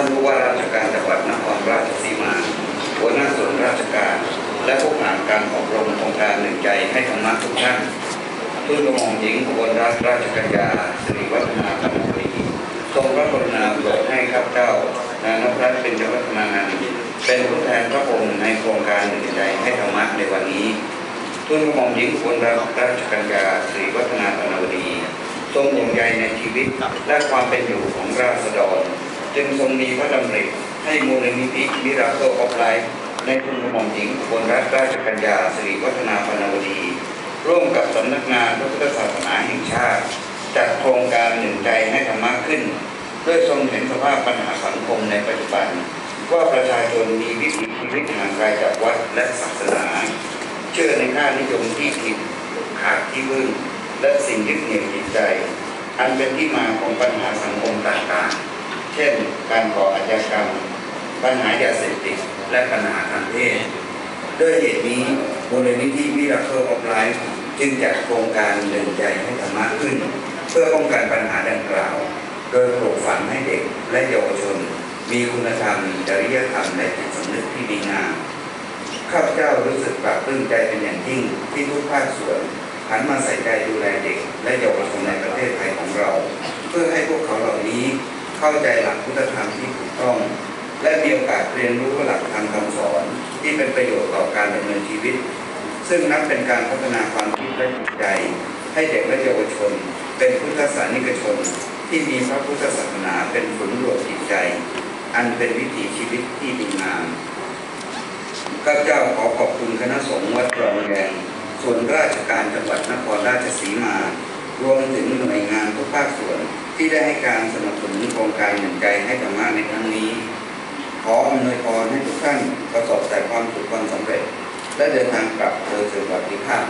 านผู้ว่าราชการจังหวัดนครราชสีมา หัวหน้าส่วนราชการ และผู้ผ่านการอบรมโครงการหนึ่งใจให้ธรรมะทุกท่านทูตกระหม่อมหญิงอุบลรัตนราชกัญญาสิริวัฒนาพันธุรีทรงพระกรุณาโปรดให้ข้าพเจ้านางนพรัตน์เป็นเจ้าวัฒนานันท์เป็นผู้แทนพระองค์ในโครงการหนึ่งใจให้ธรรมะในวันนี้ทูตกระหม่อมหญิงอุบลรัตนราชกัญญาสิริวัฒนาพันธุรีทรงห่วงใยในชีวิตและความเป็นอยู่ของราษฎร จึงทรงมีพระดำริให้มูลนิธิมิราเคิลออฟไลฟ์ในกรุงกระหม่อมหญิงบลรัตนราชกัญญาสิริวัฒนาพนวดี ร่วมกับสำนักงานพระพุทธศาสนาแห่งชาติจัดโครงการหนึ่งใจให้ธรรมะขึ้นด้วยทรงเห็นสภาพปัญหาสังคมในปัจจุบัน ว่าประชาชนมีวิถีชีวิตห่างไกลจากวัดและศาสนา เชื่อในค่านิยมที่ผิดขาดที่พึ่งและสิ่งยึดเหนี่ยวจิตใจ อันเป็นที่มาของปัญหาสังคมต่างๆ เช่น การก่ออาชญากรรม ปัญหายาเสพติดและปัญหาทางเพศด้วยเหตุนี้มูลนิธิมิราเคิลออฟไลฟ์จึงจัดโครงการเดินใจให้ธรรมะขึ้น เพื่อป้องกันปัญหาดังกล่าว โดยปลูกฝังให้เด็กและเยาวชน มีคุณธรรมจริยธรรมและจิตสำนึกที่ดีงามข้าพเจ้ารู้สึกปลาบปลื้มใจเป็นอย่างยิ่งที่ทุกภาคส่วนหันมาใส่ใจดูแลเด็ก เข้าใจหลักพุทธธรรมที่ถูกต้อง และมีโอกาสเรียนรู้หลักธรรมคำสอน ที่เป็นประโยชน์ต่อการดำเนินชีวิต ซึ่งนับเป็นการพัฒนาความคิดและจิตใจ ให้เด็กและเยาวชน เป็นพุทธศาสนิกชน ที่มีพระพุทธศาสนาเป็นศูนย์รวมจิตใจ อันเป็นวิถีชีวิตที่ดีงามข้าเจ้าขอขอบคุณคณะสงฆ์วัดรองแดงส่วนราชการจังหวัดนครราชสีมา รวมถึงหน่วยงานทุกภาคส่วน ที่ได้ให้การสนับสนุนโครงการหนึ่งใจให้ธรรมะในครั้งนี้ ขออำนวยพรให้ทุกท่านประสบแต่ความสุขความสำเร็จ และเดินทางกลับโดยสวัสดิภาพ